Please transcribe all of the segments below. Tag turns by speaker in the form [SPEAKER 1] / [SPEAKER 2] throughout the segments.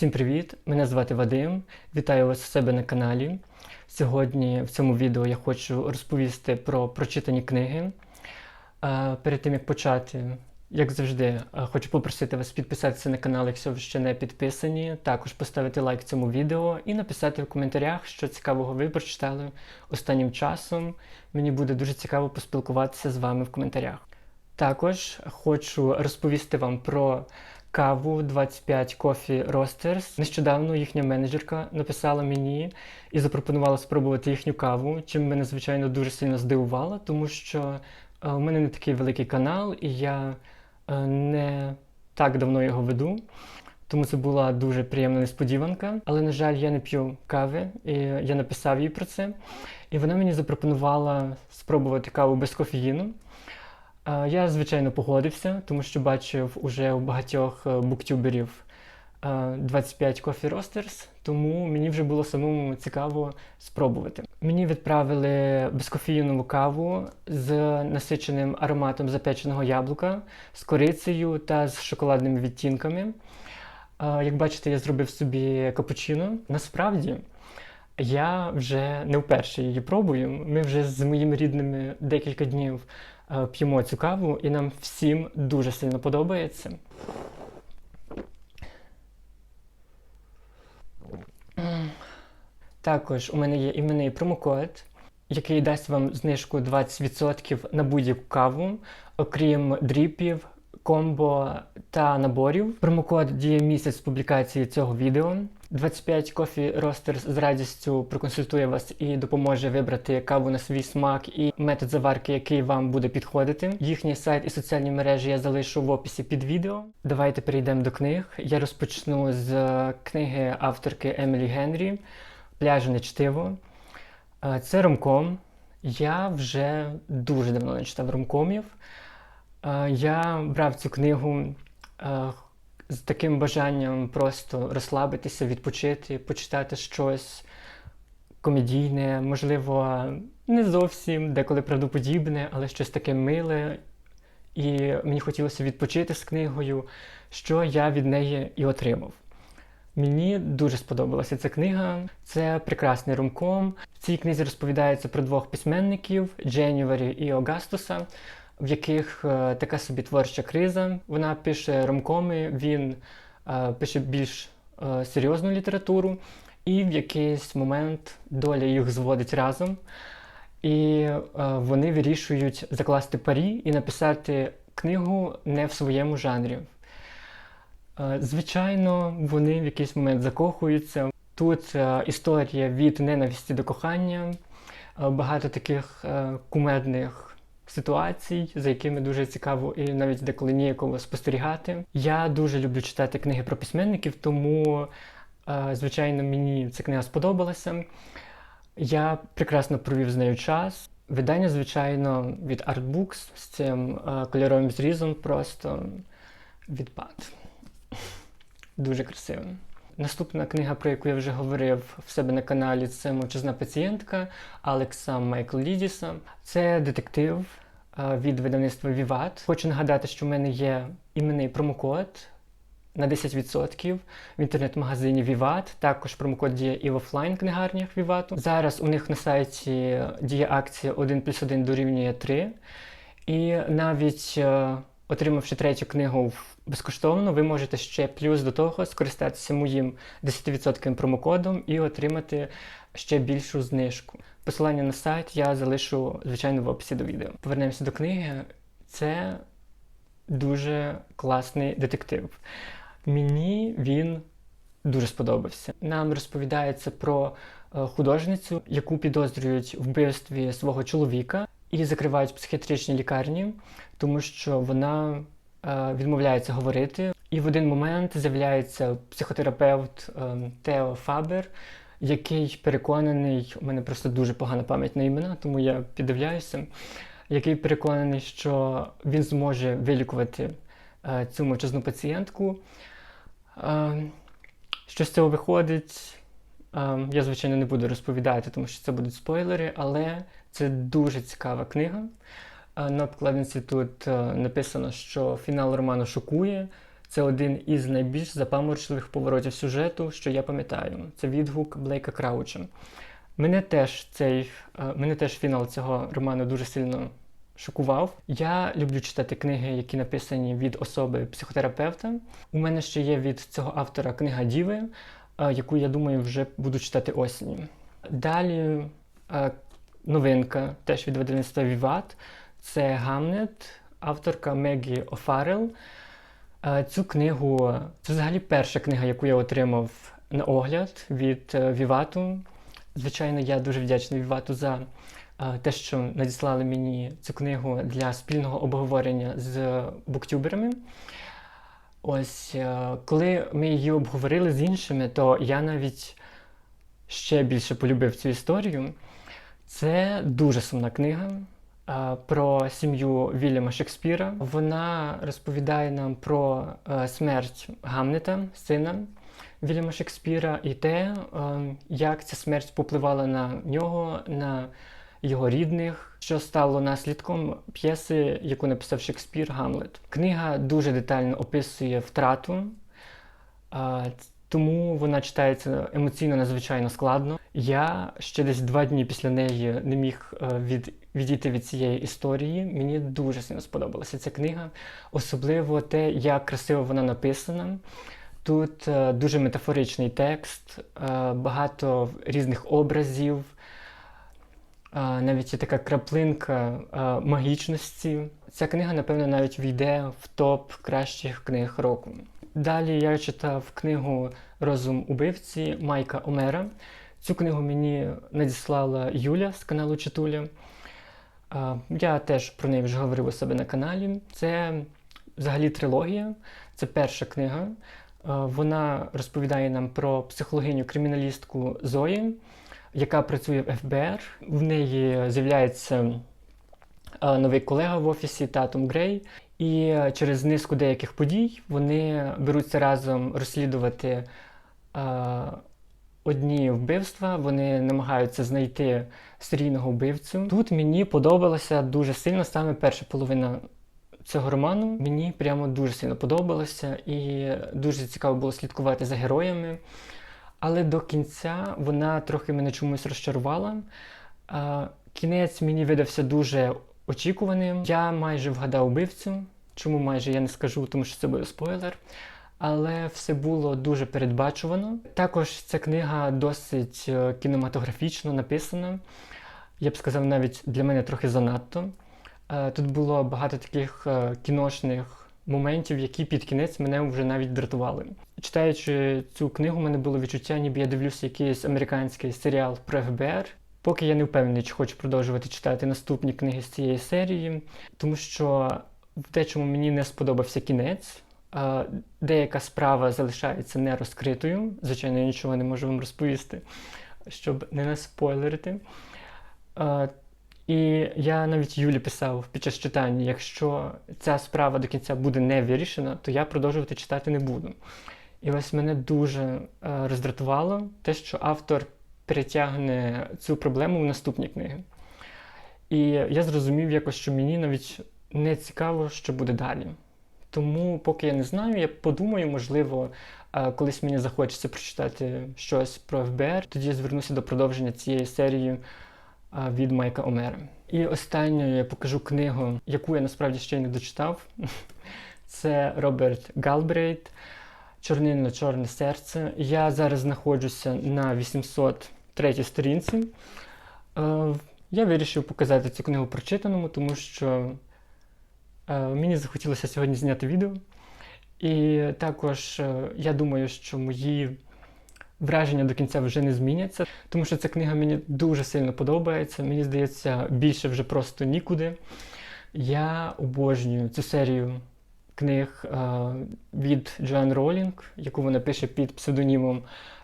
[SPEAKER 1] Всім привіт! Мене звати Вадим. Вітаю вас у себе на каналі. Сьогодні в цьому відео я хочу розповісти про прочитані книги. Перед тим як почати, як завжди, хочу попросити вас підписатися на канал, якщо ви ще не підписані. Також поставити лайк цьому відео і написати в коментарях, що цікавого ви прочитали останнім часом. Мені буде дуже цікаво поспілкуватися з вами в коментарях. Також хочу розповісти вам про каву 25 Coffee Roasters. Нещодавно їхня менеджерка написала мені і запропонувала спробувати їхню каву, чим мене, звичайно, дуже сильно здивувало, тому що е, у мене не такий великий канал, і я е, не так давно його веду. Тому це була дуже приємна несподіванка. Але, на жаль, я не п'ю кави, і я написав їй про це. І вона мені запропонувала спробувати каву без кофеїну. Е, Я, звичайно, погодився, тому що бачив уже у багатьох е, буктюберів е, 25 Coffee Roasters, тому мені вже було самому цікаво спробувати. Мені відправили безкофеїнову каву з насиченим ароматом запеченого яблука, з корицею та з шоколадними відтінками. Е, Як бачите, я зробив собі капучино. Насправді, я вже не вперше її пробую. Ми вже з моїми рідними декілька днів е, п'ємо цю каву, і нам всім дуже сильно подобається. Також у мене є іменний промокод, який дасть вам знижку 20% на будь-яку каву, окрім дріпів, комбо та наборів. Промокод діє місяць публікації цього відео. 25 Coffee Roasters з радістю проконсультує вас і допоможе вибрати каву на свій смак і метод заварки, який вам буде підходити. Їхній сайт і соціальні мережі я залишу в описі під відео. Давайте перейдемо до книг. Я розпочну з е, книги авторки Емілі Генрі Пляжне чтиво. Е, Це ромком. Я вже дуже давно не читав ромкомів. Е, Я брав цю книгу з таким бажанням просто розслабитися, відпочити, почитати щось комедійне, можливо, не зовсім деколи правдоподібне, але щось таке миле. І мені хотілося відпочити з книгою, що я від неї і отримав. Мені дуже сподобалася ця книга. Це прекрасний ромком. В цій книзі розповідається про двох письменників Дженюварі і Огастуса, в яких е, така собі творча криза. Вона пише ромкоми, він е, пише більш е, серйозну літературу, і в якийсь момент доля їх зводить разом. І вони вирішують закласти парі і написати книгу не в своєму жанрі. Звичайно, вони в якийсь момент закохуються. Тут історія від ненависті до кохання, багато таких кумедних ситуацій, за якими дуже цікаво і навіть деколи ніяково спостерігати. Я дуже люблю читати книги про письменників, тому, е, звичайно, мені ця книга сподобалася. Я прекрасно провів з нею час. Видання, звичайно, від Artbooks з цим е, кольоровим зрізом просто відпад. Дуже красивим. Наступна книга, про яку я вже говорив в себе на каналі, це мовчазна пацієнтка Алекса Майкл Лідіса. Це детектив е, від видавництва Vivat. Хочу нагадати, що в мене є іменний промокод на 10% в інтернет-магазині Vivat. Також промокод діє і в офлайн книгарнях Vivat. Зараз у них на сайті діє акція 1 плюс 1 дорівнює 3. І навіть е, отримавши третю книгу в- безкоштовно, ви можете ще плюс до того скористатися моїм 10% промокодом і отримати ще більшу знижку. Посилання на сайт я залишу, звичайно, в описі до відео. Повернемося до книги. Це дуже класний детектив. Мені він дуже сподобався. Нам розповідається про е, художницю, яку підозрюють в вбивстві свого чоловіка і закривають в психіатричній лікарні, тому що вона е, відмовляється говорити. І в один момент з'являється психотерапевт е, Тео Фабер, який переконаний, у мене просто дуже погана пам'ять на імена, тому я піддивляюся, який переконаний, що він зможе вилікувати е, цю мовчазну пацієнтку. Що з цього виходить? Я, звичайно, не буду розповідати, тому що це будуть спойлери, але це дуже цікава книга. Е, На обкладинці тут е, написано, що фінал роману шокує. Це один із найбільш запаморочливих поворотів сюжету, що я пам'ятаю. Це відгук Блейка Крауча. Мене теж цей е, мене теж фінал цього роману дуже сильно шокував. Я люблю читати книги, які написані від особи психотерапевта. У мене ще є від цього автора книга Діви, яку я думаю вже буду читати осінню. Далі новинка теж від видавництва Віват. Це Гамнет, авторка Мегі Офарел. Е, Цю книгу це взагалі перша книга, яку я отримав на огляд від е, Вівату. Звичайно, я дуже вдячний Вівату за е, те, що надіслали мені цю книгу для спільного обговорення з буктюберами. Ось, коли ми її обговорили з іншими, то я навіть ще більше полюбив цю історію. Це дуже сумна книга про сім'ю Вільяма Шекспіра. Вона розповідає нам про е, смерть Гамнета, сина Вільяма Шекспіра, і те, е, як ця смерть попливала на нього, на його рідних, що стало наслідком п'єси, яку написав Шекспір Гамлет. Книга дуже детально описує втрату. Тому вона читається емоційно надзвичайно складно. Я ще десь два дні після неї не міг е, від, відійти від цієї історії. Мені дуже сильно сподобалася ця книга, особливо те, як красиво вона написана. Тут е, дуже метафоричний текст, е, багато різних образів, навіть є така краплинка магічності. Ця книга, напевно, навіть війде в топ кращих книг року. Далі я читав книгу Розум убивці Майка Омера. Цю книгу мені надіслала Юля з каналу Читуля. Я теж про неї вже говорив у себе на каналі. Це взагалі трилогія, це перша книга. Вона розповідає нам про психологиню криміналістку Зої, яка працює в ФБР. В неї з'являється новий колега в офісі Татум Грей. І е, через низку деяких подій вони беруться разом розслідувати е, одні вбивства, вони намагаються знайти серійного вбивцю. Тут мені подобалася дуже сильно саме перша половина цього роману. Мені прямо дуже сильно подобалося і дуже цікаво було слідкувати за героями. Але до кінця вона трохи мене чомусь розчарувала. Е, Кінець мені видався дуже очікуваним. Я майже вгадав вбивцю. Чому майже я не скажу, тому що це буде спойлер. Але все було дуже передбачувано. Також ця книга досить е, кінематографічно написана. Я б сказав, навіть для мене трохи занадто. Е, Тут було багато таких е, кіношних моментів, які під кінець мене вже навіть дратували. Читаючи цю книгу, у мене було відчуття, ніби я дивлюся якийсь американський серіал про ФБР. Поки я не впевнений, чи хочу продовжувати читати наступні книги з цієї серії, тому що в дечому мені не сподобався кінець. Деяка справа залишається нерозкритою. Звичайно, я нічого не можу вам розповісти, щоб не наспойлерити. І я навіть Юлі писав під час читання: якщо ця справа до кінця буде не вирішена, то я продовжувати читати не буду. І ось мене дуже роздратувало те, що автор перетягне цю проблему в наступні книги. І я зрозумів якось, що мені навіть не цікаво, що буде далі. Тому, поки я не знаю, я подумаю, можливо, е, колись мені захочеться прочитати щось про ФБР, тоді я звернуся до продовження цієї серії е, від Майка Омера. І останньою я покажу книгу, яку я насправді ще й не дочитав. Це Роберт Галбрейт Чорнильно-чорне серце. Я зараз знаходжуся на 803 сторінці. Е, Я вирішив показати цю книгу прочитаному, тому що е, мені захотілося сьогодні зняти відео. І також е, я думаю, що мої враження до кінця вже не зміняться, тому що ця книга мені дуже сильно подобається. Мені здається, більше вже просто нікуди. Я обожнюю цю серію книг від Джоан Ролінг, яку вона пише під псевдонімом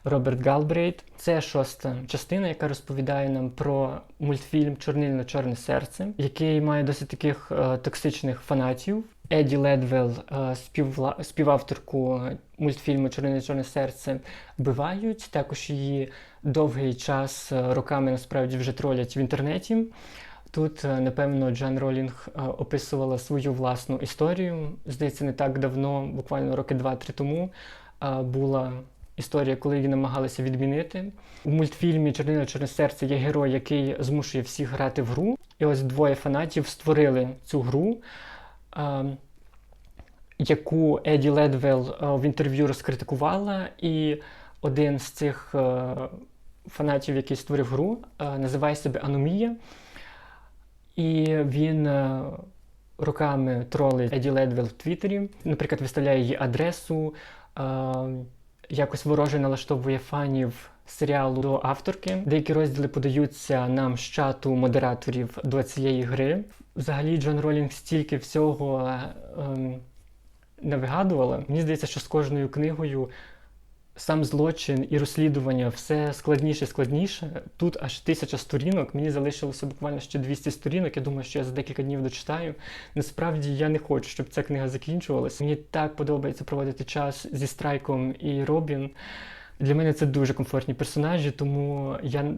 [SPEAKER 1] Роберт Галбрейт. Це шоста частина, яка розповідає нам про мультфільм Чорнильно-чорне серце, який має досить таких е, токсичних фанатів. Еді Ледвелл, е, співавторку мультфільму Чорнильно-чорне серце, вбивають. Також її довгий час е, роками насправді вже тролять в інтернеті. Тут, е, напевно, Джан Ролінг е, описувала свою власну історію. Здається, не так давно, буквально роки два-три тому, була історія, коли її намагалися відмінити. У мультфільмі Чорнило Чорне серце є герой, який змушує всіх грати в гру. І ось двоє фанатів створили цю гру. е, яку Еді Ледвелл е, в інтерв'ю розкритикувала, і один з цих е, фанатів, який створив гру, називає себе Аномія. І він руками тролить Еді Ледвелл в Твіттері, наприклад, виставляє її адресу, якось вороже налаштовує фанів серіалу до авторки. Деякі розділи подаються нам з чату модераторів до цієї гри. Взагалі, Джон Ролінг стільки всього. е, ем, не вигадувала. Мені здається, що з кожною книгою сам злочин і розслідування все складніше і складніше. Тут аж тисяча сторінок. Мені залишилося буквально ще 200 сторінок. Я думаю, що я за декілька днів дочитаю. Насправді я не хочу, щоб ця книга закінчувалася. Мені так подобається проводити час зі Страйком і Робін. Для мене це дуже комфортні персонажі, тому я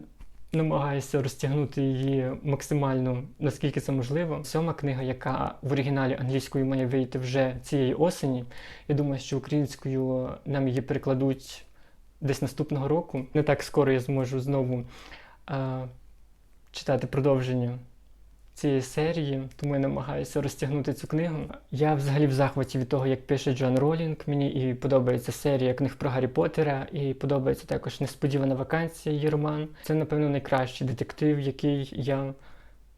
[SPEAKER 1] намагаюся розтягнути її максимально наскільки це можливо. Сьома книга, яка в оригіналі англійською має вийти вже цієї осені. Я думаю, що українською нам її перекладуть десь наступного року. Не так скоро я зможу знову е, читати продовження цієї серії, тому я намагаюся розтягнути цю книгу. Я взагалі в захваті від того, як пише Джон Ролінг. Мені і подобається серія книг про Гаррі Поттера, і подобається також несподівана вакансія її роман. Це, напевно, найкращий детектив, який я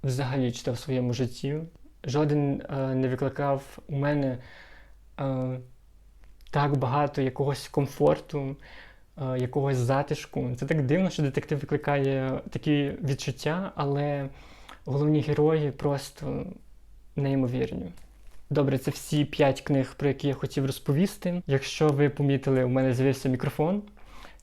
[SPEAKER 1] взагалі читав в своєму житті. Жоден е, не викликав у мене е, так багато якогось комфорту, е, якогось затишку. Це так дивно, що детектив викликає такі відчуття, але головні герої просто неймовірні. Добре, це всі п'ять книг, про які я хотів розповісти. Якщо ви помітили, у мене з'явився мікрофон,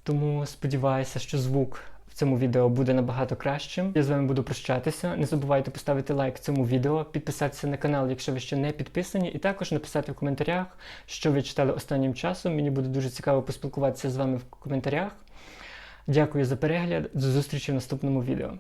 [SPEAKER 1] тому сподіваюся, що звук в цьому відео буде набагато кращим. Я з вами буду прощатися. Не забувайте поставити лайк цьому відео, підписатися на канал, якщо ви ще не підписані, і також написати в коментарях, що ви читали останнім часом. Мені буде дуже цікаво поспілкуватися з вами в коментарях. Дякую за перегляд. До зустрічі в наступному відео.